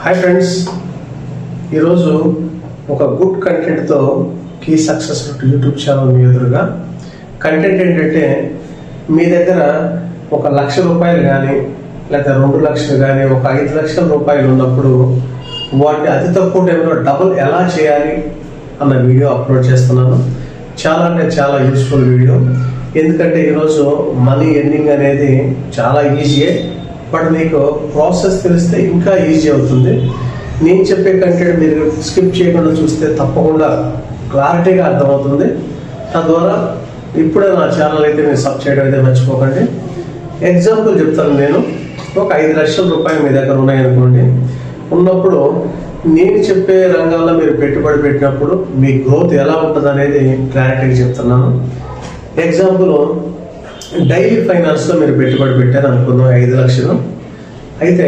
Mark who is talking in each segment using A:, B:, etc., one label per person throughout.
A: Hi friends ఈరోజు ఒక good కంటెంట్తో కీ సక్సెస్ యూట్యూబ్ ఛానల్ మీ ఎదురుగా. కంటెంట్ ఏంటంటే మీ దగ్గర ఒక లక్ష రూపాయలు కానీ లేదా రెండు లక్షలు కానీ ఒక ఐదు లక్షల రూపాయలు ఉన్నప్పుడు వాటిని అతి తక్కువ టైంలో డబుల్ ఎలా చేయాలి అన్న వీడియో అప్లోడ్ చేస్తున్నాను. చాలా అంటే చాలా యూస్ఫుల్ వీడియో ఎందుకంటే ఈరోజు మనీ ఎర్నింగ్ అనేది చాలా ఈజీయే బట్ మీకు ప్రాసెస్ తెలిస్తే ఇంకా ఈజీ అవుతుంది. నేను చెప్పే కంటెంట్ మీరు స్కిప్ చేయకుండా చూస్తే తప్పకుండా క్లారిటీగా అర్థమవుతుంది. తద్వారా ఇప్పుడే నా ఛానల్ అయితే మీరు సబ్ చేయడం అయితే మర్చిపోకండి. ఎగ్జాంపుల్ చెప్తాను నేను. ఒక ఐదు లక్షల రూపాయలు మీ దగ్గర ఉన్నాయనుకోండి. ఉన్నప్పుడు నేను చెప్పే రంగాల్లో మీరు పెట్టుబడి పెట్టినప్పుడు మీ గ్రోత్ ఎలా ఉంటుంది అనేది క్లారిటీగా చెప్తున్నాను. ఎగ్జాంపుల్ డైలీ ఫైనాన్స్లో మీరు పెట్టుబడి పెట్టారు అనుకుందాం ఐదు లక్షలు. అయితే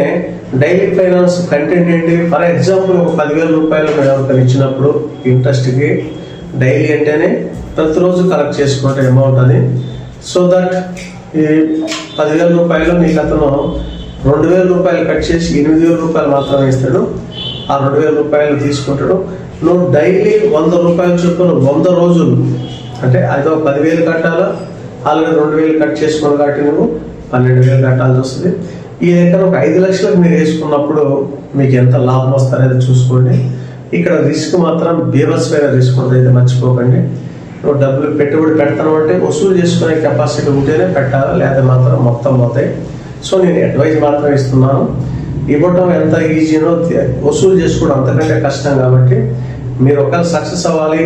A: డైలీ ఫైనాన్స్ కంటెంట్ ఏంటి? ఫర్ ఎగ్జాంపుల్ ఒక పదివేల రూపాయలు మీరు ఎవరికైనా ఇచ్చినప్పుడు ఇంట్రెస్ట్కి డైలీ అంటేనే ప్రతిరోజు కలెక్ట్ చేసుకుంటే అమౌంట్ అది. సో దట్ ఈ పదివేల రూపాయలు నీకు అతను రెండు వేల రూపాయలు కట్ చేసి ఎనిమిది వేల రూపాయలు మాత్రమే ఇస్తాడు. ఆ రెండు వేల రూపాయలు తీసుకుంటాడు. నువ్వు డైలీ వంద రూపాయలు చొప్పున వంద రోజులు అంటే అదో పదివేలు కట్టాలా? ఆల్రెడీ రెండు వేలు కట్ చేసుకున్నావు కాబట్టి నువ్వు పన్నెండు వేలు కట్టాల్సి వస్తుంది. ఈ దగ్గర ఒక ఐదు లక్షలకు మీరు వేసుకున్నప్పుడు మీకు ఎంత లాభం వస్తుందనేది చూసుకోండి. ఇక్కడ రిస్క్ మాత్రం బీభత్సమైన రిస్క్ ఉంటుంది అయితే మర్చిపోకండి. నువ్వు డబ్బులు పెట్టుబడి పెడతాను అంటే వసూలు చేసుకునే కెపాసిటీ ఉంటేనే పెట్టాలి లేదా మాత్రం మొత్తం పోతాయి. సో నేను అడ్వైజ్ మాత్రం ఇస్తున్నాను. ఇవ్వటం ఎంత ఈజీనో వసూలు చేసుకోవడం అంతకంటే కష్టం కాబట్టి మీరు ఒకవేళ సక్సెస్ అవ్వాలి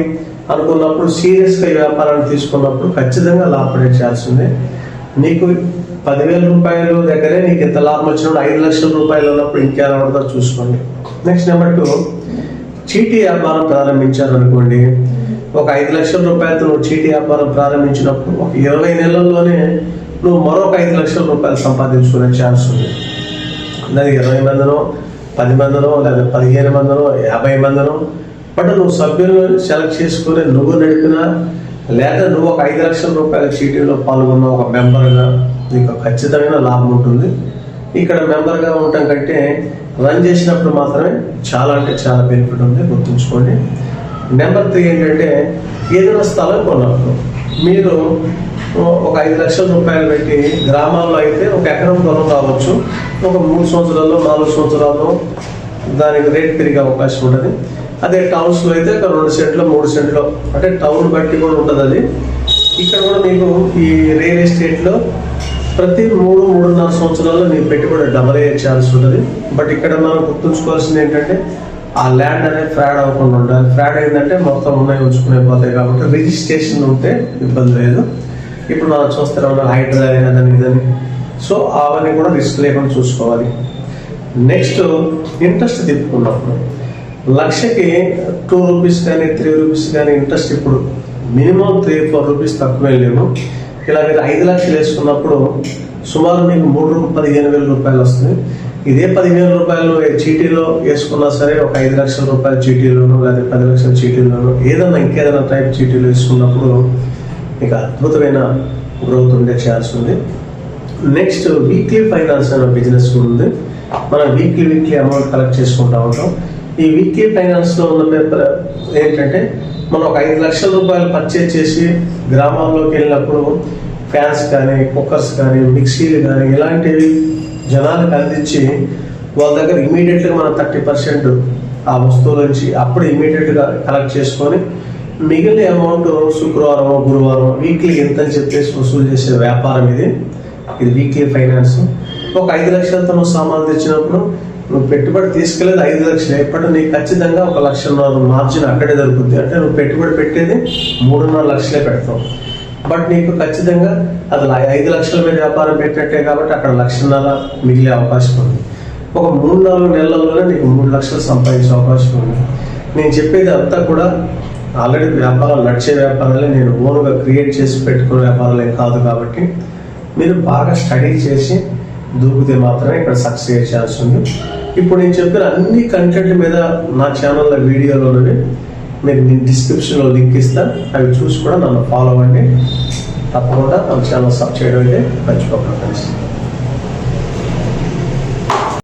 A: అనుకున్నప్పుడు సీరియస్గా ఈ వ్యాపారాన్ని తీసుకున్నప్పుడు ఖచ్చితంగా లాభపడే చేయాల్సిందే ఉంది. నీకు పదివేల రూపాయలు దగ్గరే నీకు ఎంత లాభం వచ్చినప్పుడు ఐదు లక్షల రూపాయలు ఉన్నప్పుడు ఇంకెలా ఉంటుందో చూసుకోండి. నెక్స్ట్ నెంబర్ టూ చీటీ వ్యాపారం ప్రారంభించారనుకోండి. ఒక ఐదు లక్షల రూపాయలతో నువ్వు చీటీ వ్యాపారం ప్రారంభించినప్పుడు ఒక ఇరవై నెలల్లోనే నువ్వు మరొక ఐదు లక్షల రూపాయలు సంపాదించుకునే ఛాన్స్ ఉంది. లేదా ఇరవై మందినో పది మందినో లేదా పదిహేను మందినో యాభై మందినో బట్ నువ్వు సభ్యులు సెలెక్ట్ చేసుకుని నువ్వు నడిపినా లేదా నువ్వు ఒక ఐదు లక్షల రూపాయల చీటీలో పాల్గొన్న ఒక మెంబర్గా నీకు ఖచ్చితమైన లాభం ఉంటుంది. ఇక్కడ మెంబర్గా ఉండటం కంటే రన్ చేసినప్పుడు మాత్రమే చాలా అంటే చాలా బెనిఫిట్ ఉంది గుర్తుంచుకోండి. నెంబర్ త్రీ ఏంటంటే ఏదైనా స్థలం కొన్నప్పుడు మీరు ఒక ఐదు లక్షల రూపాయలు పెట్టి గ్రామాల్లో అయితే ఒక ఎకరం పొలం కావచ్చు ఒక మూడు సంవత్సరాల్లో నాలుగు సంవత్సరాల్లో దానికి రేట్ పెరిగే అవకాశం ఉంటుంది. అదే టౌన్స్లో అయితే ఒక రెండు సెంట్లు మూడు సెంట్లు అంటే టౌన్ బట్టి కూడా ఉంటుంది అది ఇక్కడ కూడా మీకు ఈ రియల్ ఎస్టేట్లో ప్రతి మూడు మూడున్నర సంవత్సరాల్లో నీ పెట్టుబడి డబల్ అయ్యే ఛాన్స్ ఉంటుంది. బట్ ఇక్కడ మనం గుర్తుంచుకోవాల్సింది ఏంటంటే ఆ ల్యాండ్ అనేది ఫ్రాడ్ అవ్వకుండా ఉండాలి. ఫ్రాడ్ అయిందంటే మొత్తం ఉన్నాయి ఉంచుకునే పోతాయి కాబట్టి రిజిస్ట్రేషన్ ఉంటే ఇబ్బంది లేదు. ఇప్పుడు మనం చూస్తే ఉన్న హైడ్రా అదని ఇదని సో అవన్నీ కూడా రిస్క్ లేకుండా చూసుకోవాలి. నెక్స్ట్ ఇంట్రెస్ట్ తిప్పుకున్నప్పుడు లక్షకి టూ రూపీస్ కానీ త్రీ రూపీస్ కానీ ఇంట్రెస్ట్ ఇప్పుడు మినిమం త్రీ ఫోర్ రూపీస్ తక్కువే లేవు. ఇలా మీరు ఐదు లక్షలు వేసుకున్నప్పుడు సుమారు మీకు మూడు పదిహేను వేల రూపాయలు వస్తుంది. ఇదే పదిహేను రూపాయలు చీటీలో వేసుకున్నా సరే ఒక ఐదు లక్షల రూపాయల చీటీలోను లేదా పది లక్షల చీటీలోను ఏదైనా ఇంకేదైనా టైప్ చీటీలు వేసుకున్నప్పుడు మీకు అద్భుతమైన గ్రోత్ ఉండే ఛాన్స్ ఉంది. నెక్స్ట్ వీక్లీ ఫైనాన్స్ అనే బిజినెస్ ఉంది. మనం వీక్లీ వీక్లీ అమౌంట్ కలెక్ట్ చేసుకుంటా ఉంటాం. ఈ వీక్లీ ఫైనాన్స్లో ఉన్న ఏంటంటే మనం ఒక ఐదు లక్షల రూపాయలు పర్చేజ్ చేసి గ్రామాల్లోకి వెళ్ళినప్పుడు ఫ్యాన్స్ కానీ కుక్కర్స్ కానీ మిక్సీలు కానీ ఇలాంటివి జనాలకు అందించి వాళ్ళ దగ్గర ఇమీడియట్గా మనం థర్టీ పర్సెంట్ ఆ వస్తువుల నుంచి అప్పుడు ఇమీడియట్గా కలెక్ట్ చేసుకొని మిగిలిన అమౌంట్ శుక్రవారం గురువారం వీక్లీ ఎంత అని చెప్పేసి వసూలు చేసే వ్యాపారం ఇది. ఇది వీక్లీ ఫైనాన్స్. ఒక ఐదు లక్షలతో నువ్వు సామాన్లు తెచ్చినప్పుడు నువ్వు పెట్టుబడి తీసుకెళ్ళేది ఐదు లక్షలు. ఎప్పటి నీకు ఖచ్చితంగా ఒక లక్షన్నర మార్జిన్ అక్కడే దొరుకుతుంది అంటే నువ్వు పెట్టుబడి పెట్టేది మూడున్నర లక్షలే పెడతావు. బట్ నీకు ఖచ్చితంగా అసలు ఐదు లక్షల మీద వ్యాపారం పెట్టినట్టే కాబట్టి అక్కడ లక్షన్నర మిగిలే అవకాశం ఉంది. ఒక మూడు నాలుగు నెలల్లోనే నీకు మూడు లక్షలు సంపాదించే అవకాశం ఉంది. నేను చెప్పేది అంతా కూడా ఆల్రెడీ వ్యాపారాలు నడిచే వ్యాపారాలే. నేను ఓన్గా క్రియేట్ చేసి పెట్టుకునే వ్యాపారాలే కాదు కాబట్టి మీరు బాగా స్టడీ చేసి దూకితే మాత్రమే ఇక్కడ సక్సెస్ అయ్యే ఛాన్స్ ఉంది ఇప్పుడు నేను చెప్పిన అన్ని కంటెంట్ మీద నా ఛానల్లో వీడియోలోనే మీకు నేను డిస్క్రిప్షన్లో లింక్ ఇస్తాను అవి చూసి కూడా నన్ను ఫాలో అవ్వండి. తప్పకుండా మన ఛానల్ సబ్ చేయడం అయితే మర్చిపోకండి